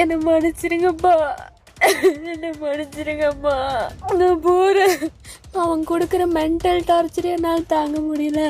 என்னை மன்னிச்சிருங்கப்பா. என்னை மன்னிச்சிருங்கப்பா. நான் போகிறேன் அவன் கொடுக்குற மென்டல் டார்ச்சர் என்னால் தாங்க முடியல.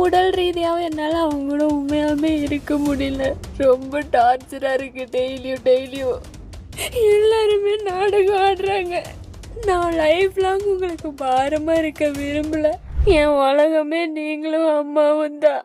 உடல் ரீதியாகவும் என்னால் அவங்க கூட உண்மையாலுமே இருக்க முடியல. ரொம்ப டார்ச்சராக இருக்கு டெய்லியும் டெய்லியும் எல்லாருமே நாடகம் ஆடுறாங்க. நான் லைஃப் லாங் உங்களுக்கு பாரமாக இருக்க விரும்பல. என் உலகமே நீங்களும் அம்மாவும் தான்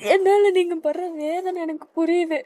என்னால் நீங்கள் படுற வேதனை எனக்கு புரியுது.